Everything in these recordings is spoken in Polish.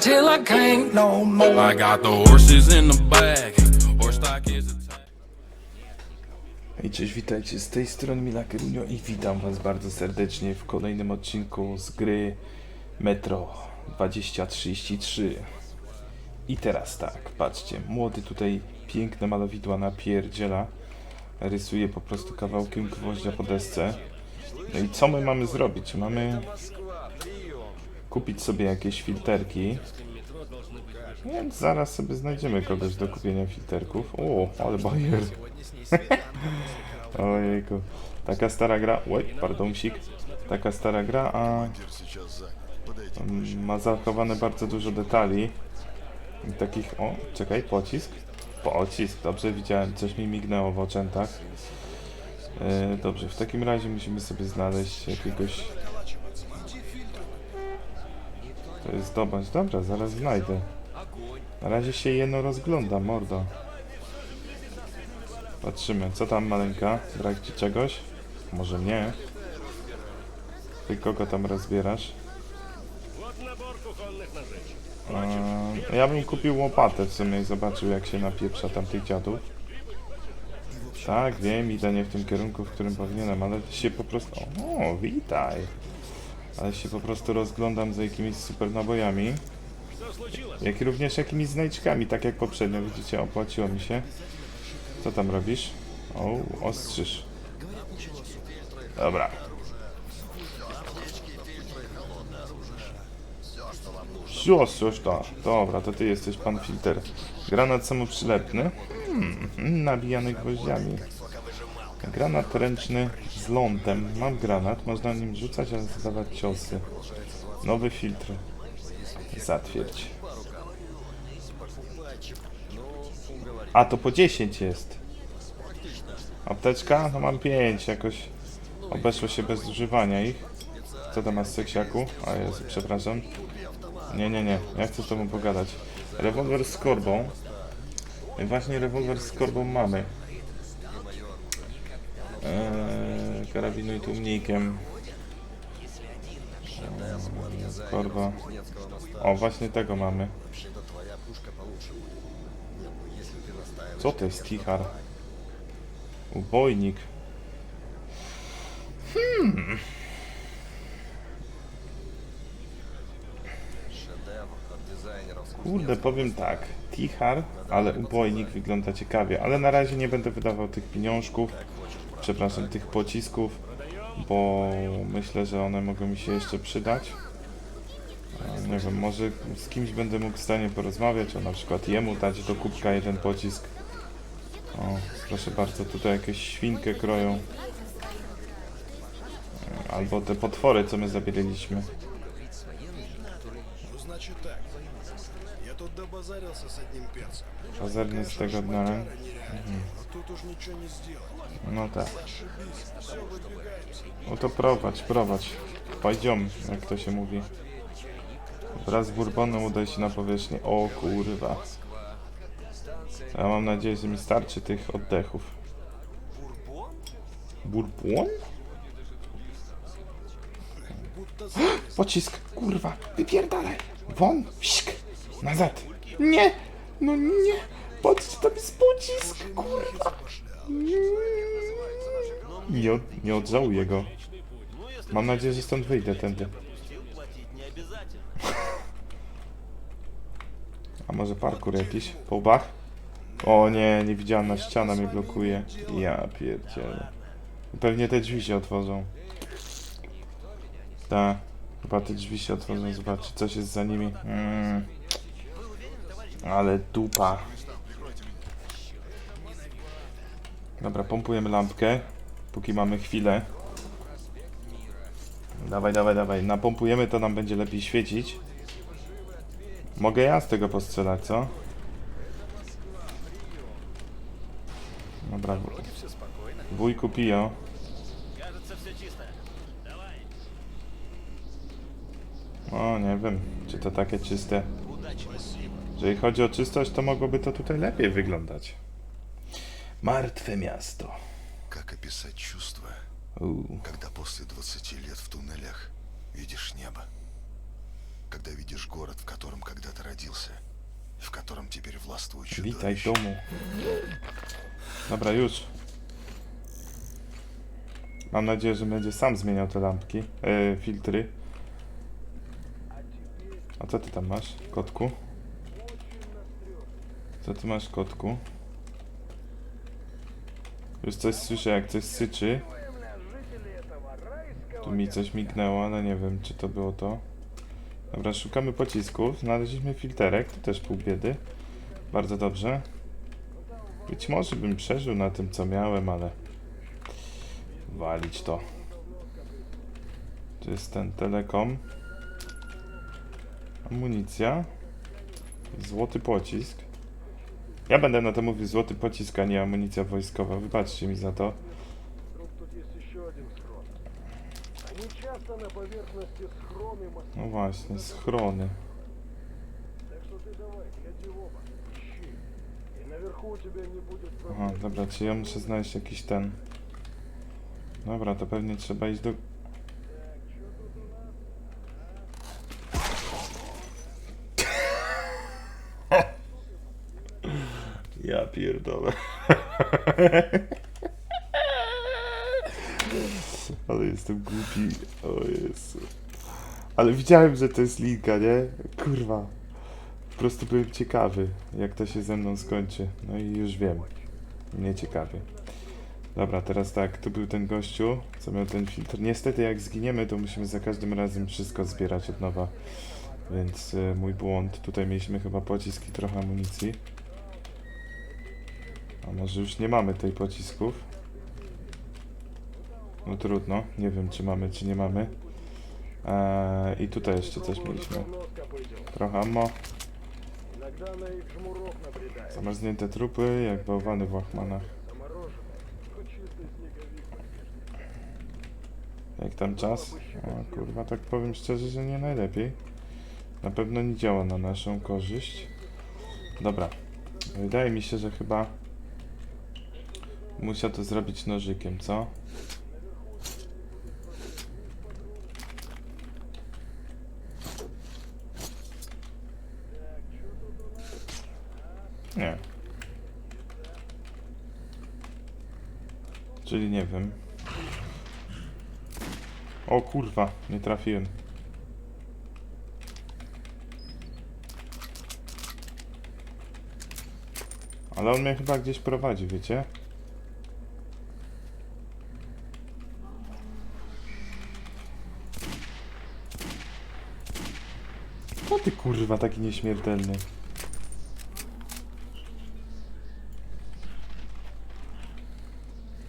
till I can't no more. I got the horses in the back. Hej, cześć, witajcie z tej strony Mila Kerunio i witam was bardzo serdecznie w kolejnym odcinku z gry Metro 2033. I teraz tak, patrzcie, młody tutaj piękne malowidła napierdziela, rysuje po prostu kawałkiem gwoździa po desce. No i co my mamy zrobić? Mamy kupić sobie jakieś filterki, więc zaraz sobie znajdziemy kogoś do kupienia filterków. O, ale bajer. Ojejku. Taka stara gra. Oj, pardonsik. Taka stara gra, a ma zachowane bardzo dużo detali. Takich. O, czekaj, pocisk. Pocisk, dobrze widziałem, coś mi mignęło w oczętach. E, dobrze, w takim razie musimy sobie znaleźć jakiegoś. To jest zdobądź. Dobra, zaraz znajdę. Na razie się jeno rozgląda, mordo. Patrzymy, co tam maleńka? Brak ci czegoś? Może nie. Ty kogo tam rozbierasz? Eee, ja bym kupił łopatę w sumie i zobaczył jak się napieprza tamtych dziadów. Tak, wiem, idę nie w tym kierunku, w którym powinienem, ale się po prostu... O, witaj! Ale się po prostu rozglądam za jakimiś super nabojami. Jak i również jakimiś znajdźkami, tak jak poprzednio, widzicie, opłaciło mi się. Co tam robisz? O, ostrzysz. Dobra. Sio, coś to. Dobra, to ty jesteś pan filter. Granat samoprzylepny. Hmm, nabijany gwoździami. Granat ręczny z lądem. Mam granat, można nim rzucać, ale zadawać ciosy. Nowy filtr. Zatwierdź. A to po 10 jest. Apteczka? No mam 5, jakoś obeszło się bez używania ich. Co tam masz seksiaku? A Jezu, przepraszam. Nie, nie, nie, ja chcę z tobą pogadać. Rewolwer z korbą. Właśnie rewolwer z korbą mamy. Eee, karabinu i tłumnikiem. Eee. O, właśnie tego mamy. Co to jest tichar? Ubojnik. Hmm. Kurde, powiem tak. Tichar, ale ubojnik wygląda ciekawie. Ale na razie nie będę wydawał tych pieniążków. Przepraszam, tych pocisków. Bo myślę, że one mogą mi się jeszcze przydać. Nie wiem, może z kimś będę mógł w stanie porozmawiać, a na przykład jemu dać do kubka jeden pocisk. O, proszę bardzo, tutaj jakieś świnkę kroją. Albo te potwory, co my zabieraliśmy Ну, значит так. Я тут добазарился с одним перцем. Pazerny z tego dnia. Нереально. А тут уж ничего не сделать. No tak. Ошибись. Все, выдвигаемся. No to prowadź, prowadź. Pajdziom, jak to się mówi. Wraz z Bourbonem udaj się na powierzchnię. O kurwa. Ja mam nadzieję, że mi starczy tych oddechów. Bourbon? Pocisk, kurwa, wypierdalaj. Won, wsk, nazad. Nie, no nie. Patrzcie, tam jest pocisk, kurwa. Nie, od, nie odżałuję go. Mam nadzieję, że stąd wyjdę tędy. A może parkour jakiś? Po łbach? O nie, niewidzialna ściana mnie blokuje. Ja pierdzielę. Pewnie te drzwi się otworzą. Tak. Chyba te drzwi się otworzą, zobaczcie, coś jest za nimi. Mm. Ale dupa. Dobra, pompujemy lampkę, póki mamy chwilę. Dawaj, dawaj, dawaj. Napompujemy, to nam będzie lepiej świecić. Mogę ja z tego postrzelać, co? Dobra. Wujku pijo. O, nie wiem, czy to takie czyste. Jeżeli chodzi o czystość, to mogłoby to tutaj lepiej wyglądać. Martwe miasto. Как описать чувство, Uuu. когда после 20 лет в туннелях видишь небо? когда видишь город, в котором когда-то родился, и в котором теперь властвует Witaj w чудовище. domu. Dobra, już. Mam nadzieję, że będzie sam zmieniał te lampki, e, filtry. A co ty tam masz, kotku? Co ty masz, kotku? Już coś słyszę, jak coś syczy. Tu mi coś mignęło, ale nie wiem, czy to było to. Dobra, szukamy pocisków. Znaleźliśmy filterek, to też pół biedy. Bardzo dobrze. Być może bym przeżył na tym, co miałem, ale... Walić to. Tu jest ten telekom. Amunicja. Złoty pocisk. Ja będę na to mówił złoty pocisk, a nie amunicja wojskowa. Wybaczcie mi za to. No właśnie, schrony. Aha, dobra, czy ja muszę znaleźć jakiś ten... Dobra, to pewnie trzeba iść do pierdolę. Ale jestem głupi. O Jezu. Ale widziałem, że to jest linka, nie? Kurwa. Po prostu byłem ciekawy, jak to się ze mną skończy. No i już wiem. Mnie ciekawie. Dobra, teraz tak, tu był ten gościu, co miał ten filtr. Niestety jak zginiemy, to musimy za każdym razem wszystko zbierać od nowa. Więc e, mój błąd. Tutaj mieliśmy chyba pocisk i trochę amunicji. A może już nie mamy tej pocisków? No trudno, nie wiem czy mamy, czy nie mamy. Eee, I tutaj jeszcze coś mieliśmy. Trochę ammo. Zamarznięte trupy, jak bałwany w łachmanach. Jak tam czas? O, kurwa, tak powiem szczerze, że nie najlepiej. Na pewno nie działa na naszą korzyść. Dobra. Wydaje mi się, że chyba musiał to zrobić nożykiem, co? Nie. Czyli nie wiem. O kurwa, nie trafiłem. Ale on mnie chyba gdzieś prowadzi, wiecie? Co ty kurwa taki nieśmiertelny?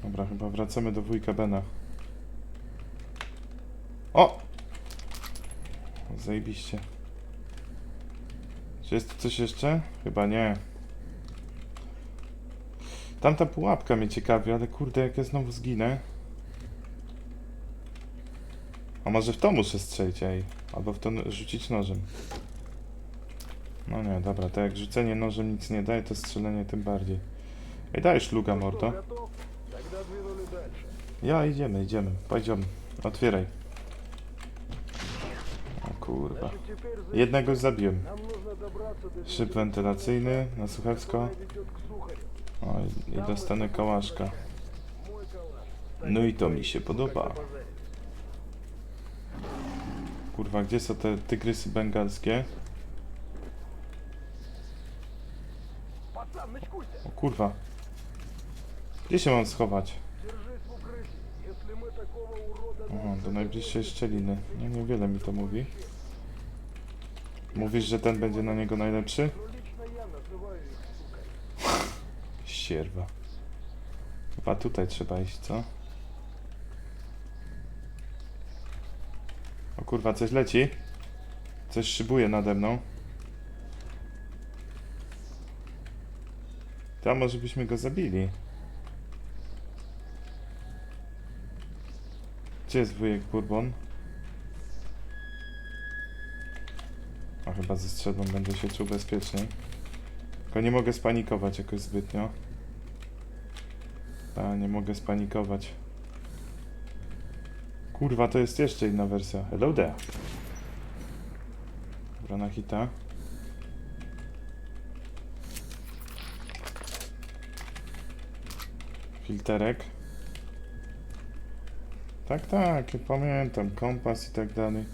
Dobra, chyba wracamy do wujka Bena. O! Zajebiście. Czy jest tu coś jeszcze? Chyba nie. Tamta pułapka mnie ciekawi, ale kurde, jak ja znowu zginę. A może w to muszę strzelić jej? Albo w to rzucić nożem. No nie, dobra, to jak rzucenie nożem nic nie daje, to strzelenie tym bardziej. Ej, dajesz luga, mordo. Ja, idziemy, idziemy. Pójdziemy. Otwieraj. O kurwa. Jednego zabiłem. Szyb wentylacyjny na Suchewsko. O, i dostanę kołaszka. No i to mi się podoba kurwa, gdzie są te tygrysy bengalskie? O kurwa. Gdzie się mam schować? Aha, do najbliższej szczeliny. Nie, niewiele mi to mówi. Mówisz, że ten będzie na niego najlepszy? Sierwa. Chyba tutaj trzeba iść, co? O kurwa, coś leci. Coś szybuje nade mną. Tam może byśmy go zabili. Gdzie jest wujek Bourbon? A chyba ze strzelbą będę się czuł bezpieczniej. Tylko nie mogę spanikować jakoś zbytnio. A, nie mogę spanikować. Kurwa, to jest jeszcze inna wersja. Hello there. Dobra, na hita. Filterek. Tak, tak, ja pamiętam. Kompas i tak dalej.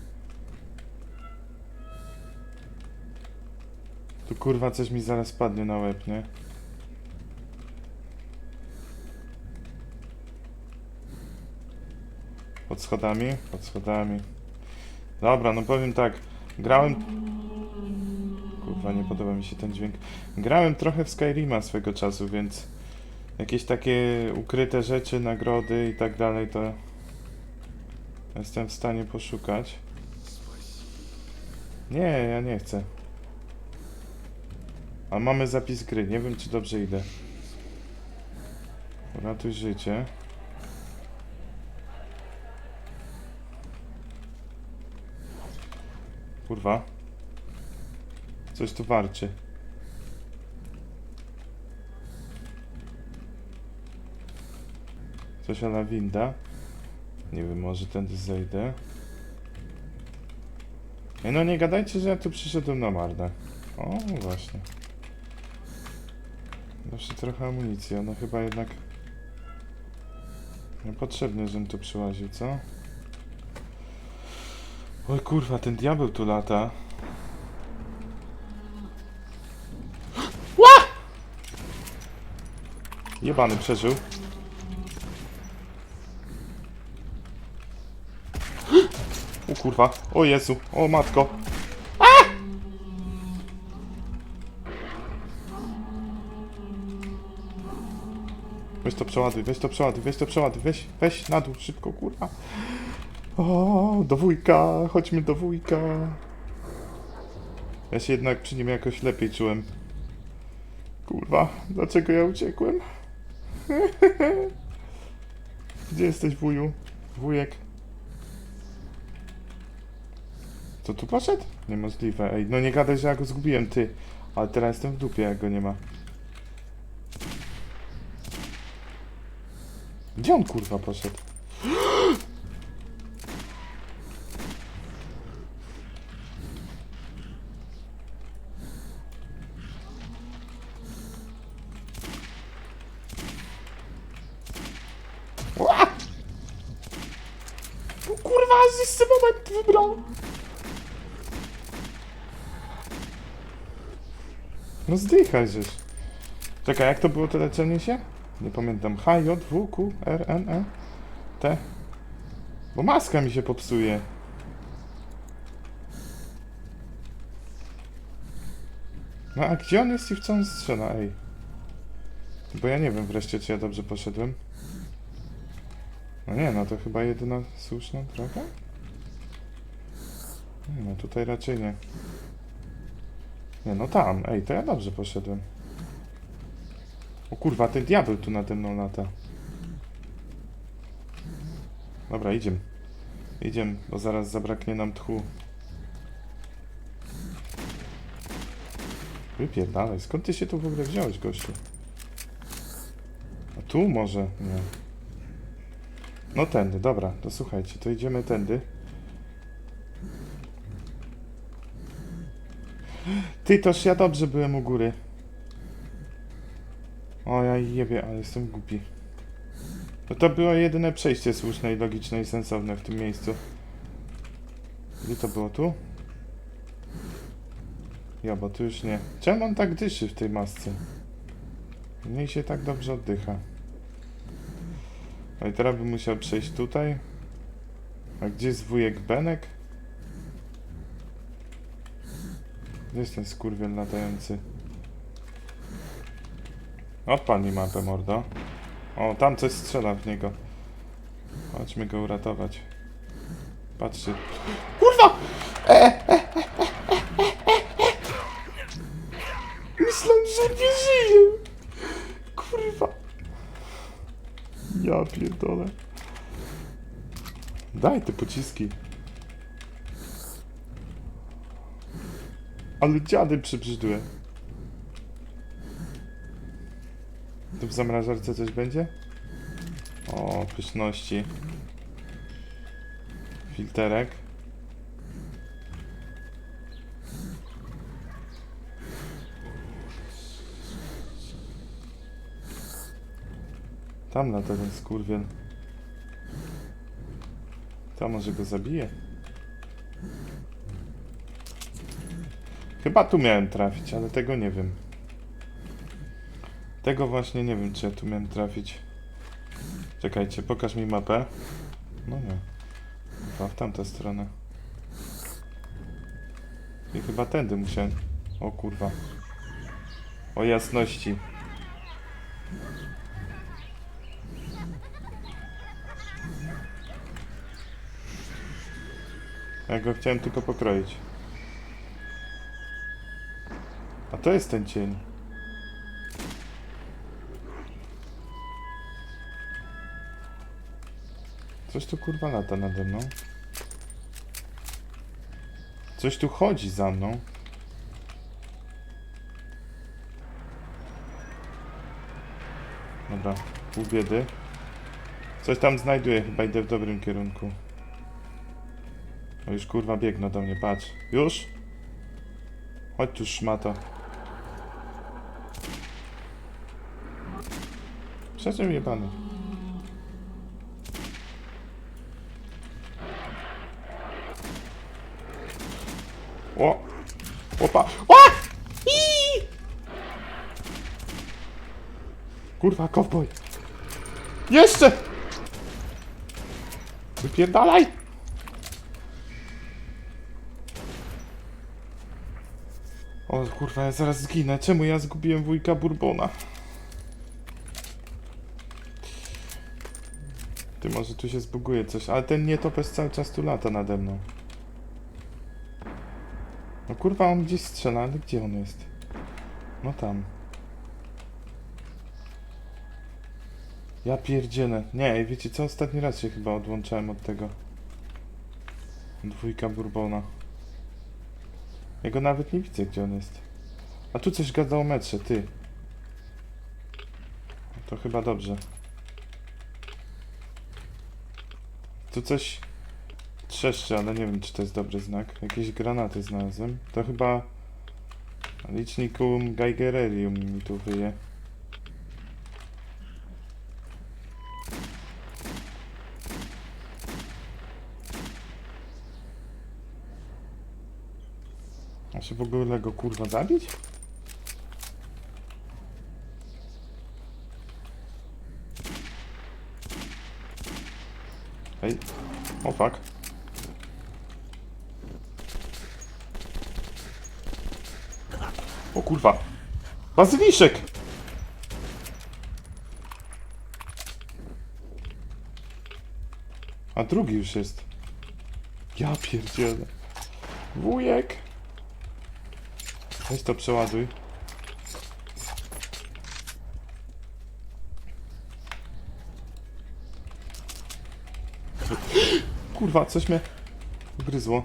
Tu kurwa coś mi zaraz padnie na łeb, nie? Pod schodami? Pod schodami. Dobra, no powiem tak. Grałem... Kurwa, nie podoba mi się ten dźwięk. Grałem trochę w Skyrima swego czasu, więc... Jakieś takie ukryte rzeczy, nagrody i tak dalej, to... Jestem w stanie poszukać. Nie, ja nie chcę. A mamy zapis gry, nie wiem czy dobrze idę. Uratuj życie. Kurwa. Coś tu warczy. Coś ala winda. Nie wiem, może tędy zejdę. Ej, no nie gadajcie, że ja tu przyszedłem na marne. O, właśnie. Jeszcze trochę amunicji, no chyba jednak... Niepotrzebnie, żebym tu przyłaził, co? Oj kurwa, ten diabeł tu lata. Ła! Jebany przeżył. O kurwa, o Jezu, o matko. Weź to przeładuj, weź to przeładuj, weź to przeładuj, weź, weź na dół, szybko, kurwa. O, do wujka, chodźmy do wujka. Ja się jednak przy nim jakoś lepiej czułem. Kurwa, dlaczego ja uciekłem? Gdzie jesteś, wuju? Wujek? Co tu poszedł? Niemożliwe. Ej, no nie gadaj, że ja go zgubiłem, ty. Ale teraz jestem w dupie, jak go nie ma. Gdzie on kurwa poszedł? Kurwa, jeszcze moment wybrał. No zdychaj żeś. Czekaj, jak to było to leczenie się? Nie pamiętam. H, J, W, Q, R, N, E, T. Bo maska mi się popsuje. No a gdzie on jest i w co on strzela, ej? Bo ja nie wiem wreszcie, czy ja dobrze poszedłem. No nie, no to chyba jedyna słuszna droga? Nie, no tutaj raczej nie. Nie, no tam, ej, to ja dobrze poszedłem. O kurwa, ten diabeł tu nade mną lata. Dobra, idziemy. Idziemy, bo zaraz zabraknie nam tchu. Wypierdalaj, skąd ty się tu w ogóle wziąłeś, gościu? A tu może? Nie. No tędy, dobra, to słuchajcie, to idziemy tędy. Ty, toż ja dobrze byłem u góry. O, ja jebie, ale jestem głupi. No to było jedyne przejście słuszne i logiczne i sensowne w tym miejscu. Gdzie to było? Tu? Ja, bo tu już nie. Czemu on tak dyszy w tej masce? Mniej się tak dobrze oddycha. No i teraz bym musiał przejść tutaj. A gdzie jest wujek Benek? Gdzie jest ten skurwiel latający? Odpalnij mapę, mordo. O, tam coś strzela w niego. Chodźmy go uratować. Patrzcie. Kurwa! Myślałem, że nie żyje. Kurwa. Ja pierdolę. Daj te pociski. Ale dziady przybrzydłe. Tu w zamrażarce coś będzie? O, pyszności. Filterek. Tam lata ten skurwiel. To może go zabije? Chyba tu miałem trafić, ale tego nie wiem. Tego właśnie nie wiem, czy ja tu miałem trafić. Czekajcie, pokaż mi mapę. No nie. Chyba w tamtą stronę. I chyba tędy musiałem. O kurwa. O jasności. Ja go chciałem tylko pokroić. A to jest ten cień. Coś tu kurwa lata nade mną. Coś tu chodzi za mną. Dobra, pół biedy. Coś tam znajduję, chyba idę w dobrym kierunku. O już kurwa biegną do mnie, patrz. Już? Chodź tu szmato. Przecież jebany. O! Opa! O! Iii! Kurwa, kowboj! Jeszcze! Wypierdalaj! O kurwa, ja zaraz zginę. Czemu ja zgubiłem wujka Bourbona? Ty może tu się zbuguje coś, ale ten nietoperz cały czas tu lata nade mną. No kurwa, on gdzieś strzela, ale gdzie on jest? No tam. Ja pierdzielę. Nie, wiecie co? Ostatni raz się chyba odłączałem od tego. Dwójka Bourbona. Ja go nawet nie widzę, gdzie on jest. A tu coś gada o metrze, ty. To chyba dobrze. Tu coś trzeszczy, ale nie wiem, czy to jest dobry znak. Jakieś granaty znalazłem. To chyba licznikum Geigererium mi tu wyje. Się w ogóle go kurwa zabić? Ej, o fuck. O kurwa. Bazyliszek! A drugi już jest. Ja pierdzielę. Wujek! Weź to przeładuj. Kurwa, coś mnie ugryzło.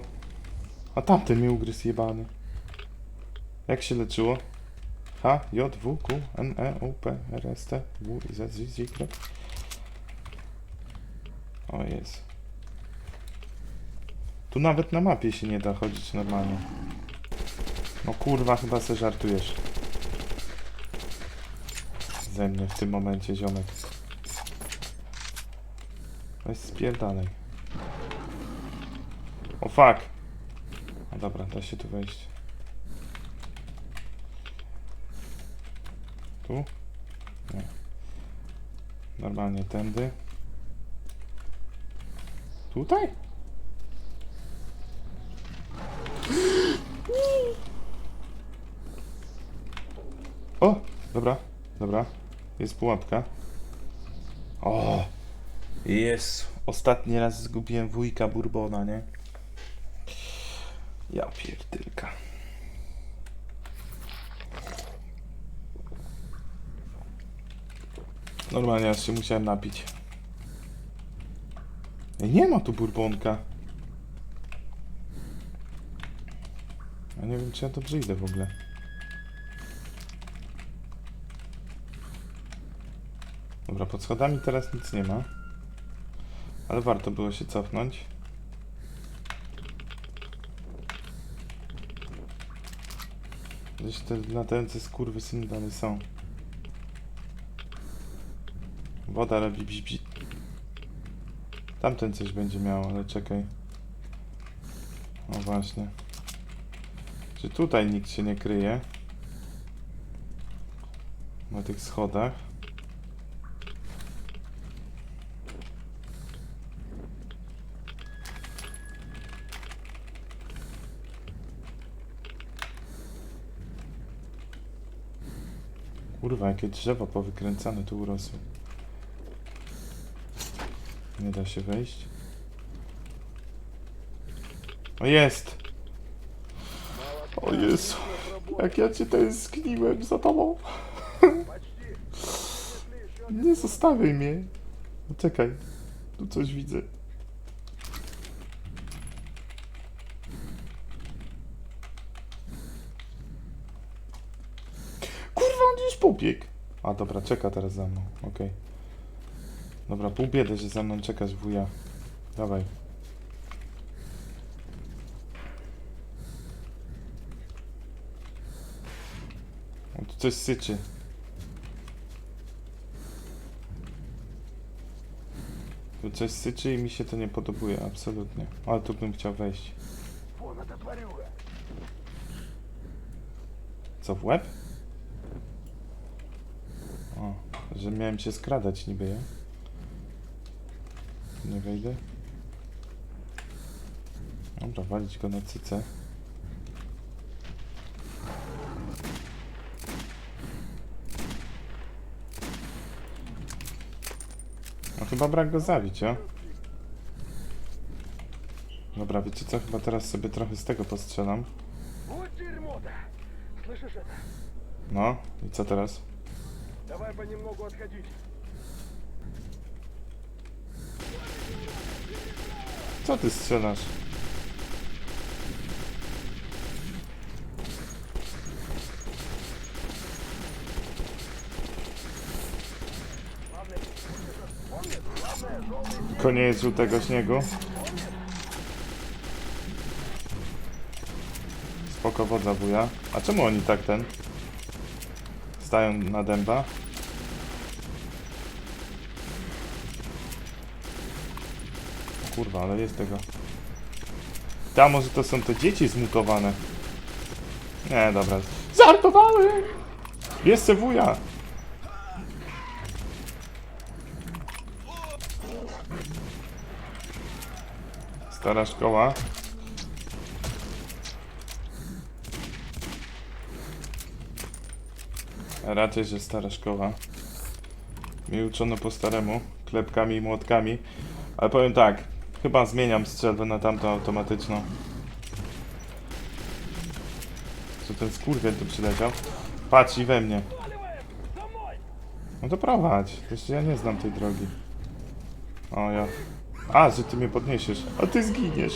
A tamten mnie ugryzł jebany. Jak się leczyło? H, J, W, Q, N, E, U, P, R, S, T, W, I, Z, Z, Z, Y. O jest. Tu nawet na mapie się nie da chodzić normalnie. No kurwa, chyba se żartujesz. Ze mnie w tym momencie, ziomek. Weź spierdalej. O fuck! No dobra, da się tu wejść. Tu? Nie. Normalnie tędy. Tutaj? O! Dobra, dobra. Jest pułapka. O! Jest. Ostatni raz zgubiłem wujka Bourbona, nie? Ja pierdylka. Normalnie aż się musiałem napić. Nie ma tu Bourbonka. Ja nie wiem, czy ja dobrze idę w ogóle. Dobra, pod schodami teraz nic nie ma. Ale warto było się cofnąć. Gdzieś te latające skurwysyny dalej są. Woda robi bzi. Tamten coś będzie miał, ale czekaj. O właśnie. Czy tutaj nikt się nie kryje? Na tych schodach. Kurwa, jakie drzewa powykręcane tu urosły. Nie da się wejść. O jest! O Jezu, jak ja cię tęskniłem za tobą. Nie zostawiaj mnie. No Czekaj, tu coś widzę. Kurwa, on gdzieś pobiegł. Dobra, czeka teraz za mną, okej. Okay. Dobra, pół biedy, że za mną czekasz, wuja. Dawaj. On tu coś syczy. Tu coś syczy i mi się to nie podobuje, absolutnie. Ale tu bym chciał wejść. Co, w łeb? O, że miałem cię skradać niby, ja? Nie wejdę? Dobra, walić go na cyce. No chyba brak go zabić, a? Dobra, wiecie co? Chyba teraz sobie trochę z tego postrzelam. No, i co teraz? Давай понемногу отходить. Co ty strzelasz? Koniec żółtego śniegu. Spoko wodza wuja. A czemu oni tak ten? Stają na dęba? Kurwa, ale jest tego. Tam może to są te dzieci zmutowane. Nie, dobra. Żartowałem! Jest se wuja! Stara szkoła. Raczej, że stara szkoła. Mi uczono po staremu, klepkami i młotkami. Ale powiem tak, chyba zmieniam strzelbę na tamtą automatyczną. Co ten skurwiel tu przyleciał? Patrz i we mnie. No to prowadź, jeszcze ja nie znam tej drogi. O ja. A, że ty mnie podniesiesz, a ty zginiesz.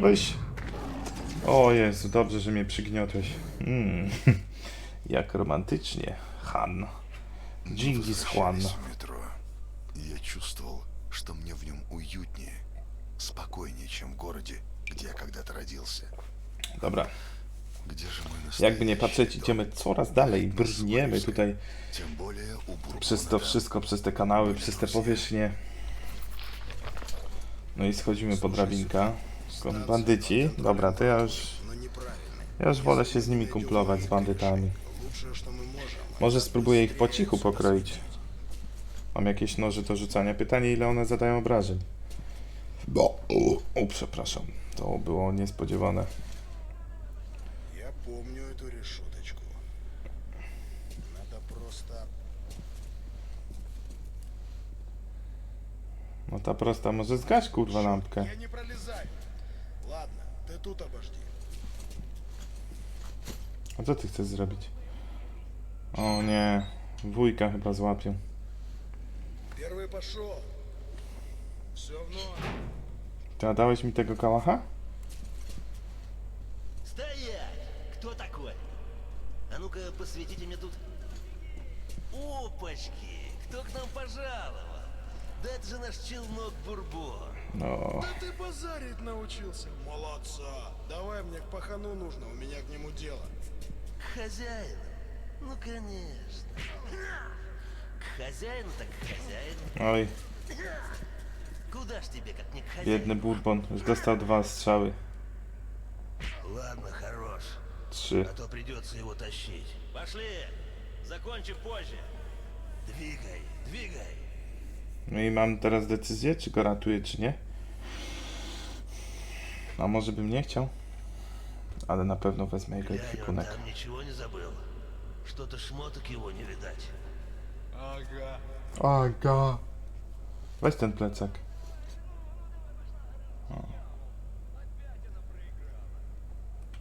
Weź. O Jezu, dobrze, że mnie przygniotłeś. Mm. Jak romantycznie, Han. Dżingis Khan. Возвращаясь в метро, я чувствовал, что мне в нем уютнее, спокойнее, чем в городе, где я когда-то родился. Dobra, Где же мой настоящий jakby nie patrzeć, дом? idziemy coraz dalej, brniemy tutaj Тем более у Бурбона przez to там wszystko, przez te kanały, przez te powierzchnie. No i schodzimy po drabinka. Skąd bandyci? Dobra, to ja już, Но неправильно. ja już wolę się z nimi kumplować, z bandytami. Лучшее, что мы можем. Może spróbuję ich po cichu pokroić. Mam jakieś noże do rzucania. Pytanie, ile one zadają obrażeń. Bo, o, o, przepraszam. To było niespodziewane. Я помню эту решеточку. Надо просто... No ta prosta, może zgaś kurwa lampkę. Я не пролезаю. Ладно, ты тут обожди. A co ty chcesz zrobić? O nie, wujka chyba złapią. Пошел. Все в норме. Dałeś mi tego kałacha? Стоять! Кто такой? А ну-ка, посветите мне тут. Опачки! Кто к нам пожаловал? Да это же наш челнок Бурбон. No, Да ты базарить научился. Молодца. Давай мне к пахану нужно, у меня к нему дело. К хозяину? Ну, конечно. К Хозяин так хозяин. Oj, Куда ж тебе, как не к хозяину? biedny Bourbon. Już dostał dwa strzały. Ладно, хорош. Trzy. А то придется его тащить. Пошли! Закончим позже. Двигай, двигай. No i mam teraz decyzję, czy go ratuję, czy nie. A może bym nie chciał? Ale na pewno wezmę jego Глянь, он ekwipunek. там ничего не забыл. Что-то шмоток его не видать. Aga. Weź ten plecak. O.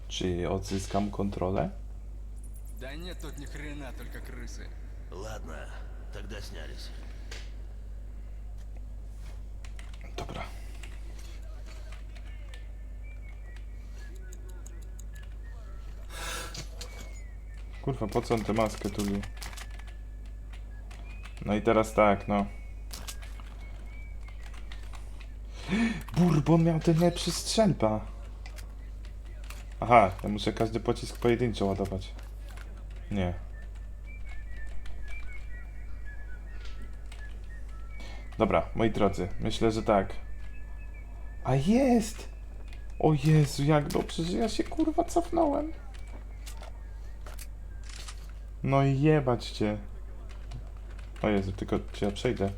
Czy odzyskam kontrolę? Да нет тут ни хрена, только крысы. Ладно, тогда снялись. Dobra. Kurwa, po co on tę maskę tulił? No i teraz tak, no. Bourbon miał ten lepszy strzelba. Aha, ja muszę każdy pocisk pojedynczo ładować. Nie. Dobra, moi drodzy, myślę, że tak. A jest! O Jezu, jak dobrze, że ja się kurwa cofnąłem. No i jebać cię. O Jezu, tylko czy ja przejdę?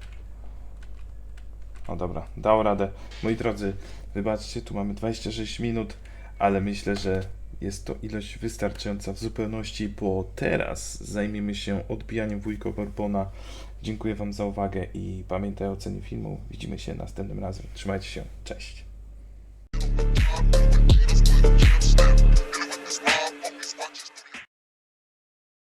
O dobra, dał radę. Moi drodzy, wybaczcie, tu mamy 26 minut, ale myślę, że jest to ilość wystarczająca w zupełności, bo teraz zajmiemy się odbijaniem wujka Borbona. Dziękuję Wam za uwagę i pamiętaj o cenie filmu. Widzimy się następnym razem. Trzymajcie się. Cześć.